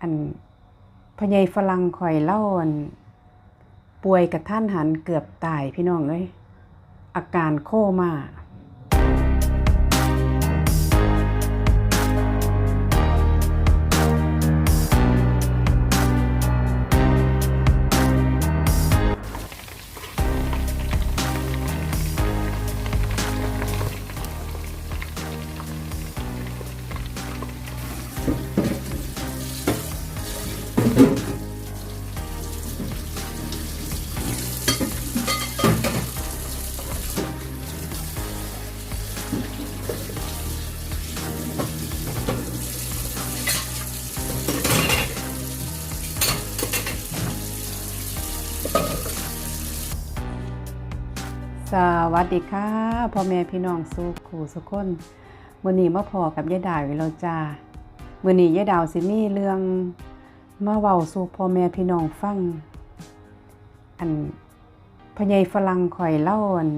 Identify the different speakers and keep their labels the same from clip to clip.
Speaker 1: อันพญายฝรั่งคอยเล่าอันป่วยกับท่านหันเกือบตายพี่น้องเลยอาการโคม่า สวัสดีค่ะพ่อแม่พี่น้องสุขูสุกคนมื้อนี้มาพอกับยายดาวอีกแล้วจ้ามื้อนี้ยายดาวสิมีเรื่องมาเว้าสู่พ่อแม่พี่น้องฟัง อันพญายฝรั่งข่อยเล่าอัน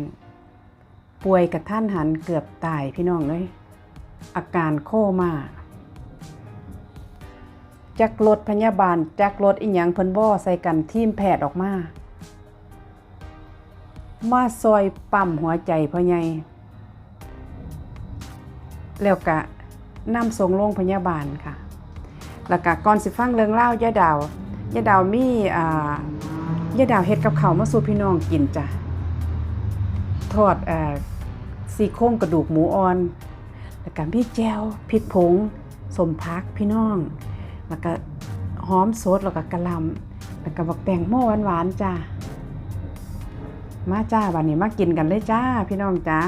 Speaker 1: ป่วยกระทันหันเกือบตายพี่น้องเอ้ยอาการโคม่าจักรถพยาบาลจักรถอีหยังเพิ่นบ่ใส่กันทีมแพทย์ออกมา มาซอยปั๊มหัวใจพ่อใหญ่แล้วก็นำส่งโรงพยาบาลค่ะ แล้วก็ก่อนสิฟังเรื่องเล่ายายดาวยายดาวมีอ่ายายดาวเฮ็ดกับเขามาสู่พี่น้องกินจ้ะทอดอ่อซี่โครงกระดูกหมูอ่อน แล้วก็มีแจวพริกผงสมพักพี่น้อง แล้วก็หอมสดแล้วก็กระลำแล้วก็บักแตงโมหวานๆจ้า มาจ้าวันนี้มากินกันเลยจ้า พี่น้องจ้า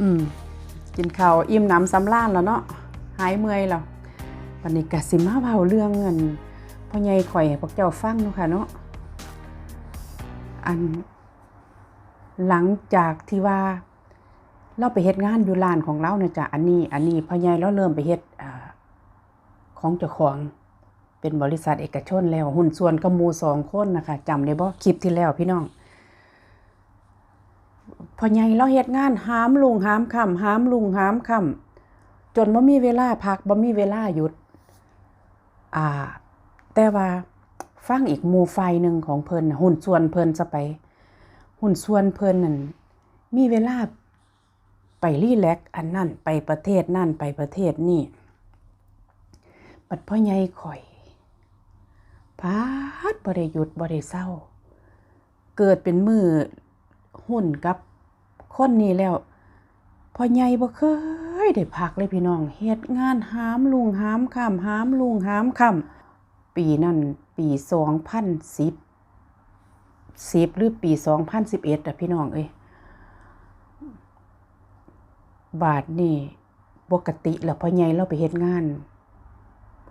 Speaker 1: อืมกินข้าวอิ่มน้ำสำราญแล้วเนาะหายเมื่อยแล้ววันนี้ก็สิมาเว้าเรื่องเงินพ่อใหญ่ข่อยพวกเจ้าฟังเนาะค่ะเนาะอัน หลังจากที่ว่า เราไปเฮ็ดงานอยู่ร้านของเราเนี่ยจ้ะอันนี้ อันนี้พ่อใหญ่เราเริ่มไปเฮ็ดอของเจ้าของเป็นบริษัทเอกชนแล้ว หุ้นส่วนกับมูสองคนนะคะจำได้บ่คลิปที่แล้วพี่น้อง พอใหญ่เราเฮ็ดงานหามลุงหามค่ำหามลุงหามค่ำจนบ่มีเวลาพักบ่มีเวลาหยุด อ่า แต่ว่าฟังอีกมูไฟหนึ่งของเพิ่นหุ้นส่วนเพิ่นจะไป หุ้นส่วนเพิ่นนั่นมีเวลาไปรีแลกอันนั่นไปประเทศนั่นไปประเทศนี่บัดพ่อใหญ่ข่อยพาดบ่ได้หยุดบ่ได้เศร้า เกิดเป็นมือ หุ้นกับคนนี้แล้วพ่อใหญ่บ่เคยได้พักเลยพี่น้องเฮ็ดงานหามลุงหามค่ำหามลุงหามค่ำปีนั้นปี2010 10หรือปี2011อะพี่น้องเอ้ยบาทนี่ปกติแล้วพ่อใหญ่เราไปเฮ็ดงาน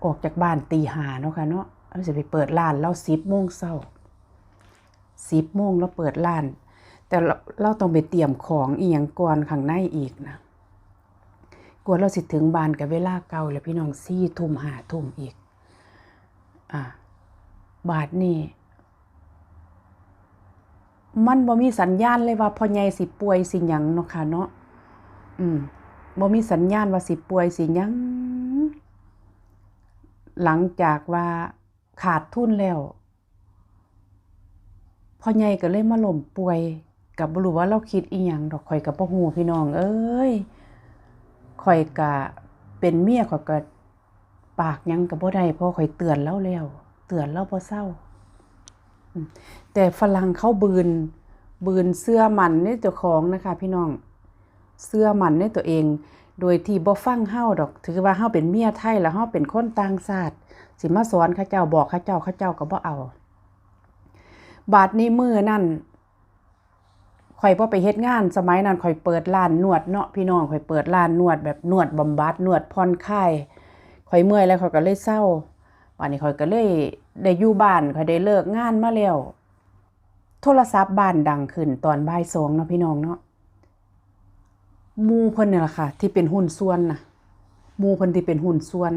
Speaker 1: ออกจากบ้านตีหาเนาะค่ะเนาะเราสิไปเปิดร้านเรา10โมงเช้าสิบโมงเราเปิดร้าน แต่เราเราต้องไปเตรียมของอีหยังก่อนข้างในอีกนะกว่าเราสิถึงบ้านกับเวลาเก่าแล้วพี่น้องสี่ทุ่มหาทุ่มอีก อ่า บาทนี่มันบ่มีสัญญาณเลยว่าพ่อใหญ่สิป่วยสิหยังเนาะค่ะเนาะ อืมบ่มีสัญญาณว่าสิป่วยสิหยัง หลังจากว่าขาดทุนแล้วพ่อใหญ่ก็เลยมาล้มป่วย กับบรู้ว่าเราคิดอีหยังดอกข่อยก็บ่ฮู้พี่น้อง เอ้ยข่อยก็เป็นเมียข่อยก็ปากยังก็บ่ได้เพราะข่อยเตือนแล้วแล้ว เตือนแล้วบ่เศร้า แต่ฝรั่งเขาบืนบืนเสื้อมันในเจ้าของนะคะ พี่น้องเสื้อมันในตัวเอง โดยที่บ่ฟังเฮาดอก ถือว่าเฮาเป็นเมียไทยแล้วเฮาเป็นคนต่างชาติสิมาสอนเขาเจ้าบอกเขาเจ้าเขาเจ้าก็บ่เอา บาดนี้มือนั่น ข่อยพอไปเฮ็ดงาน สมัยนั้นข่อยเปิดร้านนวดเนาะพี่น้องข่อยเปิดร้านนวดแบบนวดบำบัดนวดผ่อนคลายข่อยเมื่อยแล้วข่อยก็เลยเศร้าวันนี้ข่อยก็เลยได้อยู่บ้านข่อยได้เลิกงานมาแล้วโทรศัพท์บ้านดังขึ้นตอนบ่ายสองเนาะพี่น้องเนาะมูเพิ่นนี่แหละค่ะ ที่เป็นหุ้นส่วนนะมูเพิ่นที่เป็นหุ้นส่วน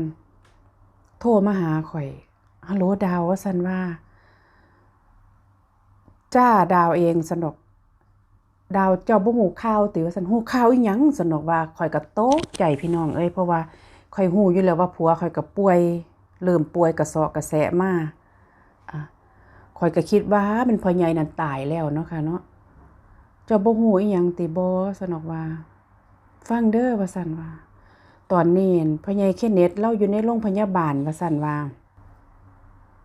Speaker 1: โทรมาหาข่อยฮัลโหลดาวว่าซั่นว่า จ้าดาวเองสนอก ดาวเจ้าบ่ฮู้ข่าวติว่าซั่นฮู้ข่าวอีหยังสนอกว่าข่อยก็ตกใจพี่น้องเอ้ยเพราะว่าข่อยฮู้อยู่แล้วว่าผัวข่อยก็ป่วย เริ่มป่วยกระเซาะกระแสะมาอะข่อยก็คิดว่าเป็นพ่อใหญ่นั่นตายแล้วเนาะค่ะเนาะเจ้าบ่ฮู้อีหยังติบ่สนอกว่า ฟังเด้อว่าซั่นว่า ตอนนี้พ่อใหญ่เคเน็ตเราอยู่ในโรงพยาบาลว่าซั่นว่า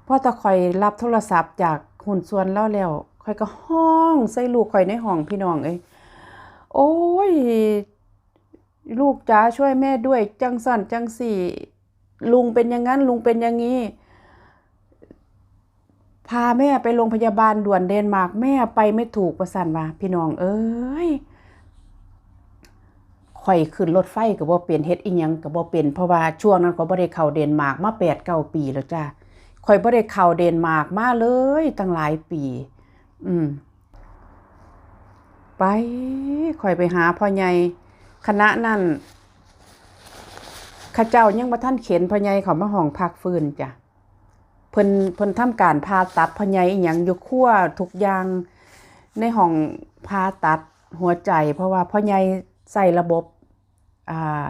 Speaker 1: พอตะข่อยรับโทรศัพท์จากหุ้นส่วนเราแล้ว ข่อยก็ห้องใส่ลูกข่อยในห้องพี่น้องเอ้ยโอ้ย ลูกจ๋าช่วยแม่ด้วย จังสั่นจังสี่ ลุงเป็นอย่างนั้นลุงเป็นอย่างนี้ พาแม่ไปโรงพยาบาลด่วนเดนมาร์กแม่ไปไม่ถูกประสันว่าพี่น้อง เอ้ยข่อยขึ้นรถไฟก็บ่เป็นเฮ็ดอีหยังก็บ่เป็นเพราะว่าช่วงนั้นก็บ่ได้เข้าเดนมาร์กมา8 9ปีแล้วจ้าข่อยบ่ได้เข้าเดนมาร์กมาเลยตั้งหลายปี อืม ไปข่อยไปหาพ่อใหญ่คณะนั้นข้าเจ้ายังบ่ทันเข็นพ่อใหญ่เขามาห้องพักฟื้นจ้ะเพิ่นเพิ่นทำการผ่าตัดพ่อใหญ่อีหยังยู่ครัวทุกอย่างในห้องผ่าตัดหัวใจ เพราะว่าพ่อใหญ่ใส่ระบบอ่า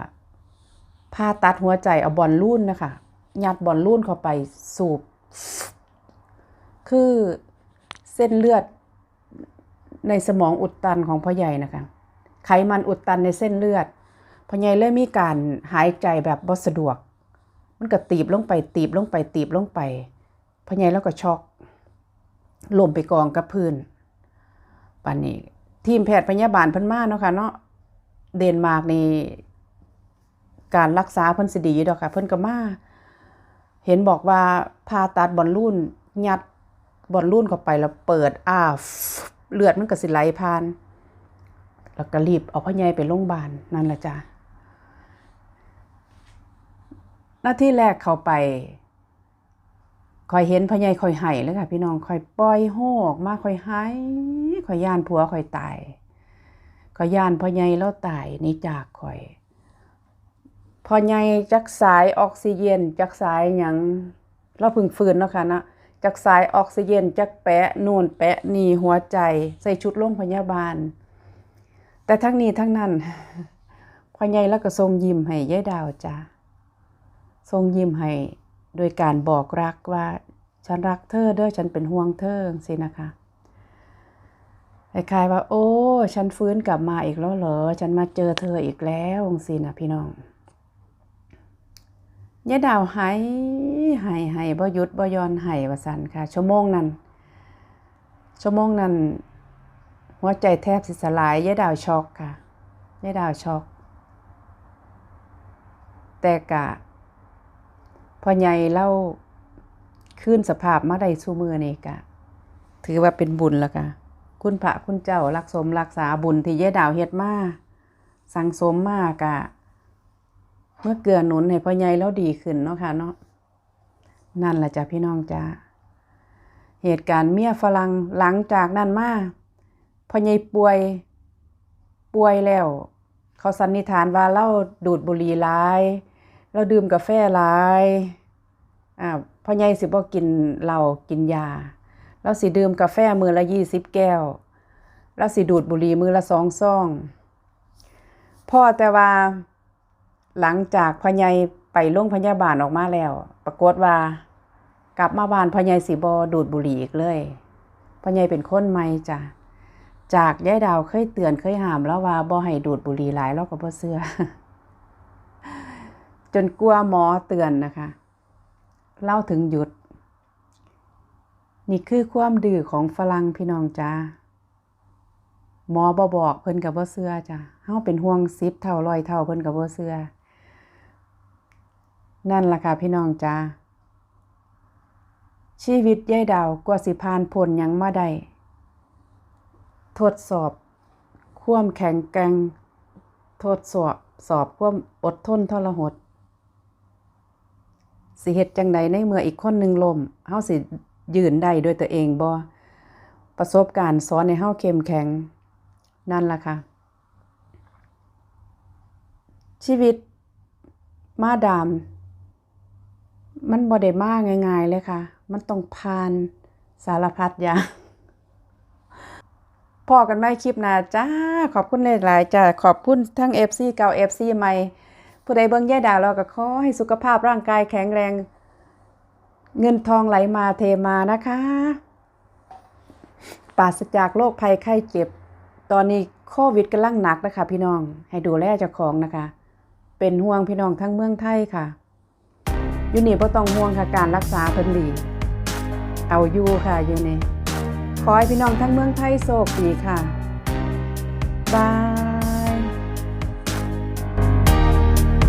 Speaker 1: ผ่าตัดหัวใจเอาบอลลูนนะคะยัดบอลลูนเข้าไปสูบ คือ ส้นเลือดในสมองอุดตันของพ่อใหญ่นะคะไขมันอุดตันในเส้นเลือดพ่อใหญ่เลยมีการหายใจแบบบ่สะดวก มันก็ตีบลงไปตีบลงไปตีบลงไปพ่อใหญ่แล้วก็ช็อกล้มไปกองกับพื้นปานนี้ ทีมแพทย์พยาบาลเพิ่นมาเนาะค่ะเนาะเดนมาร์กนี่การรักษาเพิ่นสิดีอยู่ดอกค่ะ เพิ่นก็มาเห็นบอกว่าผ่าตัดบอลลูนยัด บอลลูนเข้าไปแล้วเปิดอ้าเลือดมันก็สิไหลผ่าน แล้วก็รีบเอาพ่อใหญ่ไปโรงพยาบาลนั่นแหละจ้ะหน้าที่แรกเข้าไปคอยเห็นพ่อใหญ่คอยไห้เลยค่ะ พี่น้องคอยปล่อยโฮออกมาคอยไห้คอยย่านผัวคอยตายคอยย่านพ่อใหญ่แล้วตายนี่จากคอยพ่อใหญ่จักสายออกซิเจนจักสายหยังเราพึ่งฟื้นเนาะค่ะนะ จักสายออกซิเจนจักแปะนู่นแปะนี่หัวใจ ใส่ชุดโรงพยาบาล แต่ทั้งนี้ทั้งนั้นพ่อใหญ่แล้วก็ทรงยิ้มให้ยายดาวจ้าทรงยิ้มให้โดยการบอกรักว่าฉันรักเธอเด้อฉันเป็นห่วงเธอสินะคะคล้ายๆว่า โอ้ ฉันฟื้นกลับมาอีกแล้วเหรอ ฉันมาเจอเธออีกแล้วสินะพี่น้อง ยายดาวหายหายหายบ่หยุดบ่ยอนหายว่าสันค่ะ ชั่วโมงนั้น ชั่วโมงนั้น หัวใจแทบสิสลายยายดาวช็อกค่ะยายดาวช็อก แต่กะพอใหญ่เล่าขึ้นสภาพมาได้สู้มือนี่กะ ถือว่าเป็นบุญแล้วกะคุณพระคุณเจ้ารักสมรักษาบุญที่ยายดาวเฮ็ดมา สังสมมากะ เมื่อเกือหนุนให้พ่อใหญ่แล้วดีขึ้นเนาะค่ะเนาะนั่นแหละจ้ะพี่น้องจ้าเหตุการณ์เมียฝรั่งหลังจากนั้นมาพ่อใหญ่ป่วยป่วยแล้ว เขาสันนิษฐานว่าเราดูดบุหรี่หลาย เราดื่มกาแฟหลายอ่าพ่อใหญ่สิบ่กินเหล้ากินยาเราสิดื่มกาแฟมือละยี่สิบแก้วเราสิดูดบุหรี่มือละสองซองพ่อแต่ว่า หลังจากพ่อใหญ่ไปโรงพยาบาลออกมาแล้ว ปรากฏว่า กลับมาบ้านพ่อใหญ่สิบ่ดูดบุหรี่อีกเลยพ่อใหญ่เป็นคนใหม่จ้ะจากยายดาวเคยเตือนเคยห้ามแล้วว่าบ่ให้ดูดบุหรี่หลายเราก็บ่เชื่อจนกลัวหมอเตือนนะคะ เล่าถึงหยุด นี่คือความดื้อของฝรั่งพี่น้องจ้าหมอบ่บอกเพิ่นกับบ่เชื่อจ้ะเฮาเป็นห่วงสิบเท่ารอยเท่าเพิ่นกับบ่เชื่อ นั่นล่ะค่ะพี่น้องจ้าชีวิตยายดาวกว่าสิผ่านพ้นหยังมาได้ทดสอบ ความแข็งแกร่งทดสอบสอบความอดทนทรหด สิเฮ็ดจังใดในเมื่ออีกคนหนึ่งลมเฮาสิยืนได้ด้วยตัวเองบ่ประสบการณ์สอนให้เฮาเข้มแข็ง นั่นล่ะค่ะ ชีวิตมาดาม มันบ่ได้มากง่าย ๆ เลยค่ะ มันต้องผ่านสารพัดอย่างพอกันไหมคลิปหน้าจ้า ขอบคุณหลายๆจ้าขอบคุณทั้ง FC เก่า FC ใหม่ ผู้ใดเบิ่งแย่ดาวเราก็ขอให้สุขภาพร่างกายแข็งแรง เงินทองไหลมาเทมานะคะปราศจากโรคภัยไข้เจ็บ ตอนนี้โควิดกำลังหนักนะคะพี่น้อง ให้ดูแลเจ้าของนะคะ เป็นห่วงพี่น้องทั้งเมืองไทยค่ะ อยู่นี่บ่ต้องห่วงค่ะการรักษาเพิ่นดี เอาอยู่ค่ะอยู่นี่ขอให้พี่น้องทั้งเมืองไทยโชคดีค่ะบาย